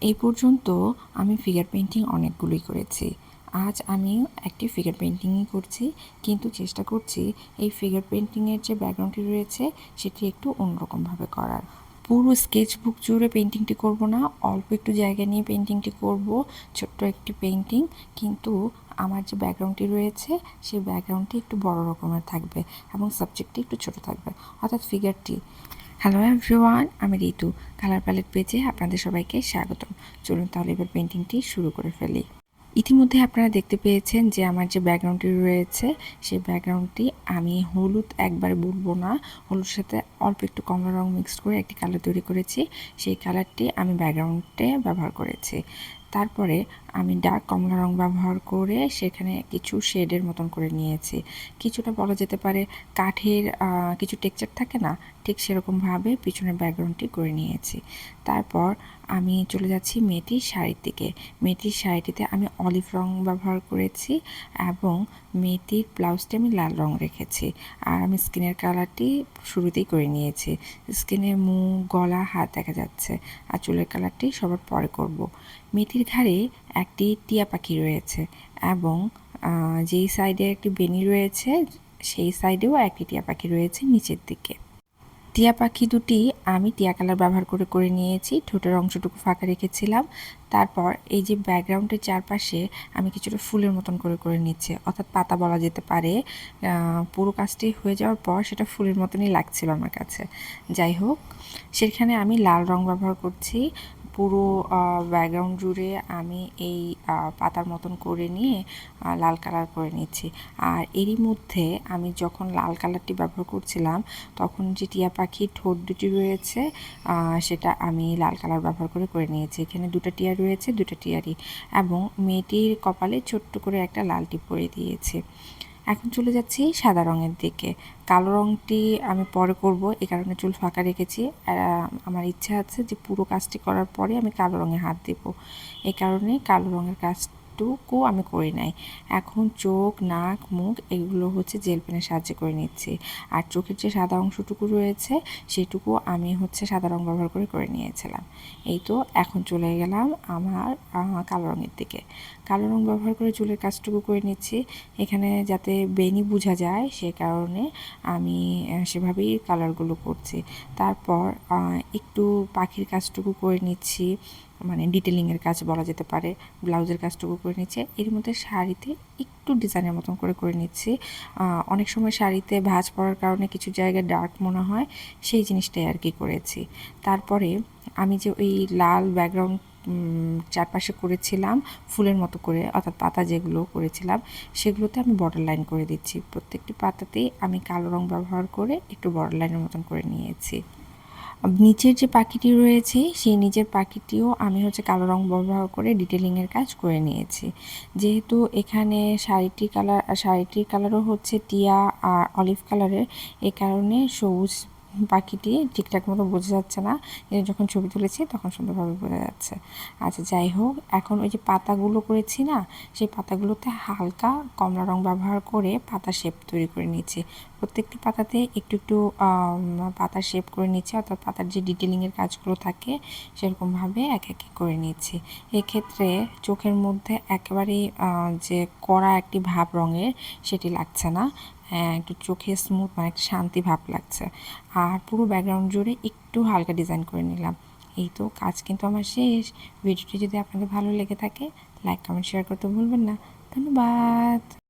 এই পর্যন্ত আমি ফিগার পেন্টিং অনেকগুলোই করেছি। আজ আমি একটি ফিগার পেন্টিংই করছি, কিন্তু চেষ্টা করছি এই ফিগার পেন্টিংয়ের যে ব্যাকগ্রাউন্ডটি রয়েছে, সেটি একটু অন্যরকমভাবে করার। পুরো স্কেচ বুক জুড়ে পেন্টিংটি করব না, অল্প একটু জায়গা নিয়ে পেন্টিংটি করব, ছোট্ট একটি পেন্টিং কিন্তু আমার যে ব্যাকগ্রাউন্ডটি রয়েছে, সেই ব্যাকগ্রাউন্ডটি একটু বড় রকমের থাকবে এবং সাবজেক্টটি একটু ছোট থাকবে। অর্থাৎ ফিগারটি হ্যালো এভরিওয়ান আমি ঋতু কালার প্যালেট পেজে আপনাদের সবাইকে স্বাগতম। চলুন তাহলে এবার পেন্টিংটি শুরু করে ফেলি। ইতিমধ্যে আপনারা দেখতে পেয়েছেন যে আমার যে ব্যাকগ্রাউন্ডটি রয়েছে, সেই ব্যাকগ্রাউন্ডটি আমি হলুদ একবার বলব না। হলুদের সাথে অল্প একটু কমলা রং মিক্সড করে একটি কালার তৈরি করেছি। সেই কালারটি আমি ব্যাকগ্রাউন্ডে ব্যবহার করেছি। তারপরে আমি ডার্ক কমলা রং ব্যবহার করে সেখানে কিছু শেডের মতন করে নিয়েছি। কিছুটা বলা যেতে পারে কাঠের কিছু টেক্সচার থাকে না? ঠিক সেরকমভাবে পিছনের ব্যাকগ্রাউন্ডটি করে নিয়েছি। তারপর আমি চলে যাচ্ছি মেয়েটির শাড়ির দিকে। মেয়েটির শাড়িটিতে আমি অলিভ রং ব্যবহার করেছি এবং মেয়েটির ব্লাউজটি আমি লাল রং রেখেছি। আর আমি স্কিনের কালারটি শুরুতেই করে নিয়েছি। স্কিনের মুখ, গলা, হাত দেখা যাচ্ছে। আর চুলের কালারটি সবার পরে করব। মেয়েটির ঘাড়ে একটি টিয়া পাখি রয়েছে এবং যেই সাইডে একটি বেনি রয়েছে, সেই সাইডেও একটি টিয়া পাখি রয়েছে নিচের দিকে। টিয়া পাখি দুটি আমি টিয়া কালার ব্যবহার করে করে নিয়েছি। ঠোঁটের অংশটুকু ফাঁকা রেখেছিলাম। তারপর এই যে ব্যাকগ্রাউন্ডের চারপাশে আমি কিছুটা ফুলের মতন করে করে নিয়েছি অর্থাৎ পাতা বলা যেতে পারে। পুরো কাজটি হয়ে যাওয়ার পর সেটা ফুলের মতনই লাগছিল আমার কাছে। যাই হোক, সেখানে আমি লাল রং ব্যবহার করছি। পুরো ব্যাকগ্রাউন্ড জুড়ে আমি এই পাতার মতন করে নিয়ে লাল কালার করে নিচ্ছি। আর এরই মধ্যে আমি যখন লাল কালারটি ব্যবহার করছিলাম, তখন যে টিয়া পাখির ঠোঁট দুটি রয়েছে সেটা আমি লাল কালার ব্যবহার করে করে নিয়েছি। এখানে দুটো টিয়া রয়েছে, দুটো টিয়ারই। এবং মেয়েটির কপালে ছোট্ট করে একটা লাল টিপ পরে দিয়েছে। এখন চলে যাচ্ছি সাদা রঙের দিকে। কালো রঙটি আমি পরে করব, এ কারণে চুল ফাঁকা রেখেছি। আমার ইচ্ছা আছে যে পুরো কাজটি করার পরে আমি কালো রঙে হাত দেব। এ কারণে কালো রঙের কাজ একটুকু আমি করি নাই। এখন চোখ, নাক, মুখ এগুলো হচ্ছে জেল পেনের সাহায্যে করে নিচ্ছি। আর চোখের যে সাদা অংশটুকু রয়েছে, সেটুকু আমি হচ্ছে সাদা রং ব্যবহার করে করে নিয়েছিলাম। এই তো এখন চলে গেলাম আমার কালো রঙের দিকে। কালো রং ব্যবহার করে চুলের কাজটুকু করে নিচ্ছি। এখানে যাতে বেনি বোঝা যায়, সে কারণে আমি সেভাবেই কালারগুলো করছি। তারপর একটু পাখির কাজটুকু করে নিচ্ছি। মানে ডিটেলিংয়ের কাজ বলা যেতে পারে, ব্লাউজের কাজটুকু করে নিচ্ছে। এর মধ্যে শাড়িতে একটু ডিজাইনের মতন করে করে নিচ্ছি। অনেক সময় শাড়িতে ভাঁজ পড়ার কারণে কিছু জায়গায় ডার্ক মনে হয়, সেই জিনিসটাই আর কি করেছি। তারপরে আমি যে ওই লাল ব্যাকগ্রাউন্ড চারপাশে করেছিলাম, ফুলের মতো করে, অর্থাৎ পাতা যেগুলো করেছিলাম, সেগুলোতে আমি বর্ডার লাইন করে দিচ্ছি। প্রত্যেকটি পাতাতেই আমি কালো রং ব্যবহার করে একটু বর্ডার লাইনের মতন করে নিয়েছি। নিচের যে পাখিটি রয়েছে, সেই নিচের পাখিটিও আমি হচ্ছে কালো রং ব্যবহার করে ডিটেলিংয়ের কাজ করে নিয়েছি। যেহেতু এখানে শাড়িটির কালার শাড়িটির কালারও হচ্ছে টিয়া আর অলিভ কালারের এ কারণে সবুজ পাখিটি ঠিকঠাক মতো বোঝা যাচ্ছে না। কিন্তু যখন ছবি তুলেছি তখন সুন্দরভাবে বোঝা যাচ্ছে। আচ্ছা যাই হোক, এখন ওই যে পাতাগুলো করেছি না, সেই পাতাগুলোতে হালকা কমলা রং ব্যবহার করে পাতা শেপ তৈরি করে নিচ্ছি প্রত্যেকটি পাতাতে একটু একটু পাতার শেপ করে নিচ্ছি অর্থাৎ পাতার যে ডিটেলিংয়ের কাজগুলো থাকে সেরকমভাবে এক এক করে নিচ্ছি এক্ষেত্রে চোখের মধ্যে একেবারেই যে কড়া একটি ভাব রঙের সেটি লাগছে না। একটু চোখে স্মুথ মানে শান্তি ভাব লাগছে। আর পুরো ব্যাকগ্রাউন্ড জুড়ে একটু হালকা ডিজাইন করে নিলাম। এই তো কাজ কিন্তু আমার শেষ। ভিডিওটি যদি আপনাদের ভালো লেগে থাকে লাইক কমেন্ট শেয়ার করতে ভুলবেন না। ধন্যবাদ!